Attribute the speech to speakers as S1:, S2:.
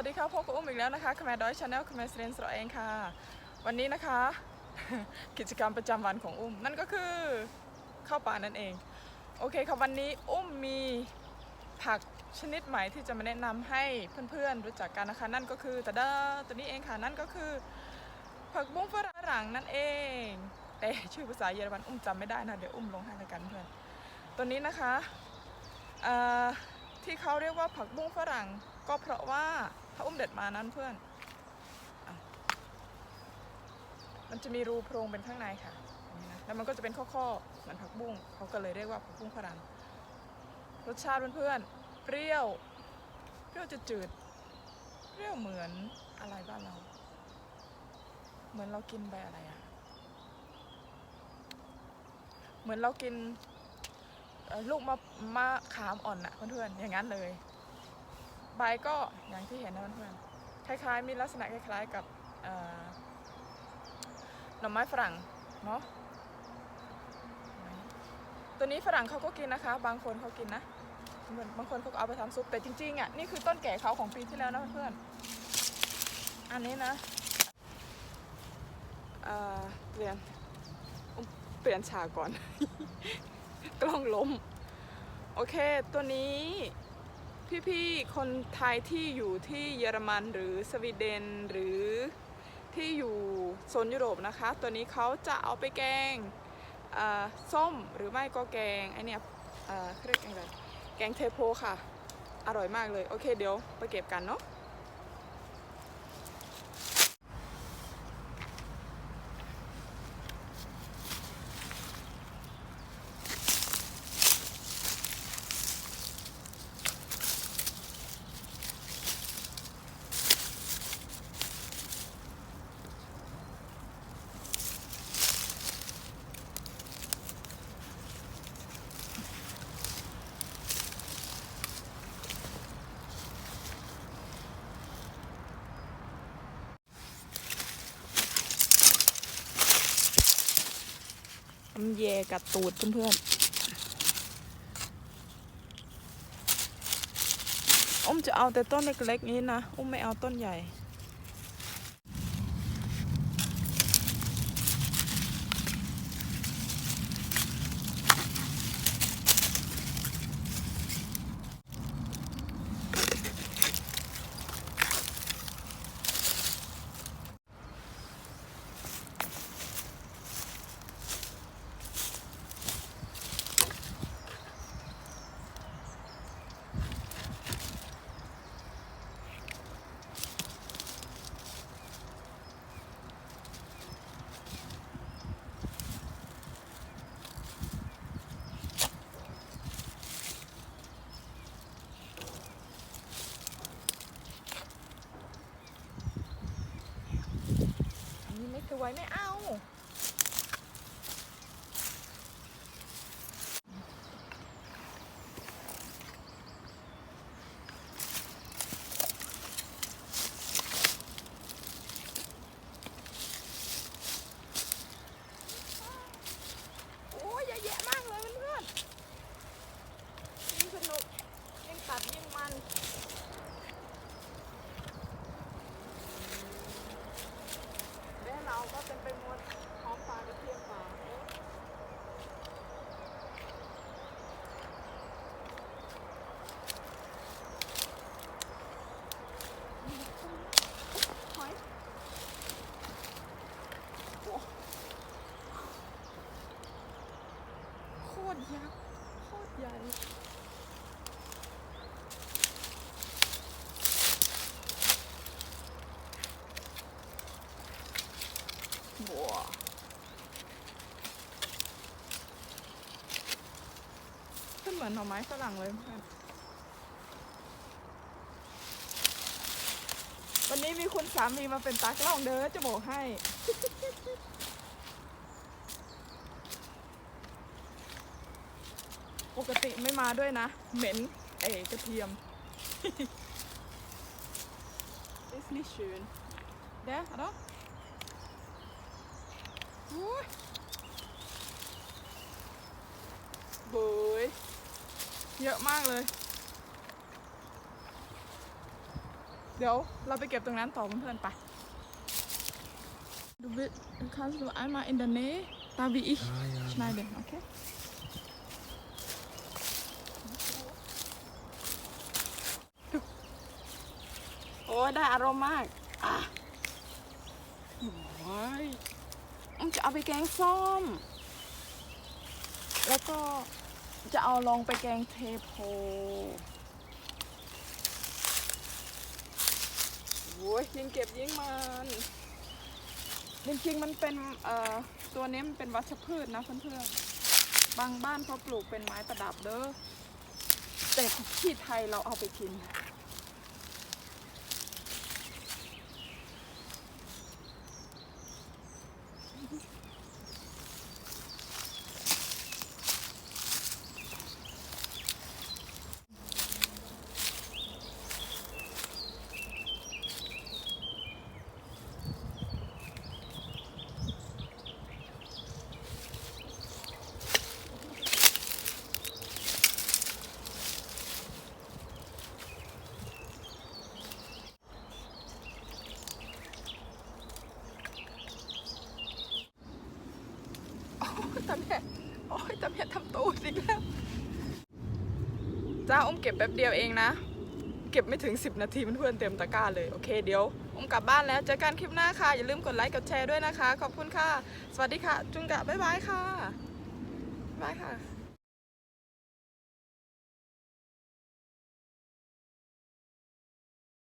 S1: วัสดีค่ะพบกับอุ้มอีกแล้วนะคะคแมดอยชาแนลคแมสเรนส์เราเองค่ะ วันนี้นะคะ กิจกรรมประจำวันของอุ้ม นั่นก็คือเข้าป่านั่นเอง โอเคค่ะวันนี้อุ้มมีผักชนิดใหม่ที่จะมาแนะนำให้เพื่อนๆรู้จักกันนะคะ นั่นก็คือตะดาตัวนี้เองค่ะนั่นก็คือ ผักบุ้งฝรั่งนั่นเอง แต่ชื่อภาษาเยอรมันอุ้มจำไม่ได้นะเดี๋ยวอุ้มลงให้แล้วกันเพื่อนตัวนี้นะคะที่เขาเรียกว่าผักบุ้งฝรั่งก็เพราะว่า ถ้าอุ้มเด็ดมานั้นเพื่อนอมันจะมีรูโพรงเป็นข้างในค่ะแล้วมันก็จะเป็นข้อๆเหมือนผักบุ้งเขาก็เลยเรียกว่าผักบุ้งฝรั่งรสชาติเพื่อนๆเปรี้ยว เปรี้ยวจืดๆเปรี้ยวเหมือนอะไรบ้านเรา เหมือนเรากินใบอะไรอะเหมือนเรากินลูกมะมะขามอ่อนอะเพื่อนๆอย่างนั้นเลย ใบก็อย่างที่เห็นนะเพื่อนๆคล้ายๆ มีลักษณะคล้ายๆกับหน่อไม้ฝรั่งเนาะตัวนี้ฝรั่งเขาก็กินนะคะ บางคนเขากินนะเหมือนบางคนเขาเอาไปทำซุปแต่จริงๆอะนี่คือต้นแก่เขาของปีที่แล้วนะเพื่อนๆอันนี้นะเเปลี่ยนเปลี่ยนฉากก่อน กล้องล้ม โอเค ตัวนี้ พี่ๆคนไทยที่อยู่ที่เยอรมันหรือสวีเดนหรือที่อยู่โซนยุโรปนะคะ ตัวนี้เขาจะเอาไปแกงส้มหรือไม่ก็แกงไอเนี่ยเรียกแกงอะไรแกงเทโพค่ะ อร่อยมากเลย โอเคเดี๋ยวไปเก็บกันเนาะ น้ำแยกัดตูดเพื่อนๆอุ้มจะเอาแต่ต้นเล็กๆนี้นะ อุ้มไม่เอาต้นใหญ่ วยไม่เอา โอ้ยเยอะแยะมากเลยเพื่อนๆยิ่งสนุก ยิ่งตัดยิ่งมัน แม่เราก็เป็นไปหมดหอมปลากระเทียมปลาเอ๊ะหอยโอ้โคตร ยักษ์โคตรใหญ่บัวขึ้นเหมือนหน่อไม้ฝรั่งเลยเพื่อนวันนี้มีคุณสามีมาเป็นตากล้องเด้อจะบอกให้ ปกติไม่มาด้วยนะ เหม็นเอ๋กระเทียม Ist nicht schön. Der, oder? โอ้ยเบยเยอะมากเลย เดี๋ยวเราไปเก็บตรงนั้นต่อเพื่อนๆไป Du will, du kannst du einmal in der Nähe, da wie ich
S2: Ah, ja.
S1: schneide, okay? ยได้อารมณ์มากอะโอ้มันจะเอาไปแกงส้ม แล้วก็จะเอาลองไปแกงเทโพโอ้ยยิงเก็บยิงมันจริงๆมันเป็นเอ่อตัวนี้มันเป็นวัชพืชนะเพื่อนๆ บางบ้านเขาปลูกเป็นไม้ประดับเด้อ แต่ที่ไทยเราเอาไปกิน โอ้ยตาแม่ อยตาทำตูดอีกแล้วจ้าอุ้มเก็บแป๊บเดียวเองนะ เก็บไม่ถึง 10 นาทีเพื่อนๆเต็มตะกร้าเลย โอเคเดี๋ยวอุ้มกลับบ้านแล้วเจอกันคลิปหน้าค่ะ อย่าลืมกดไลค์กดแชร์ด้วยนะคะ ขอบคุณค่ะ สวัสดีค่ะ จุงกะบ๊ายบายค่ะบ๊ายบายค่ะ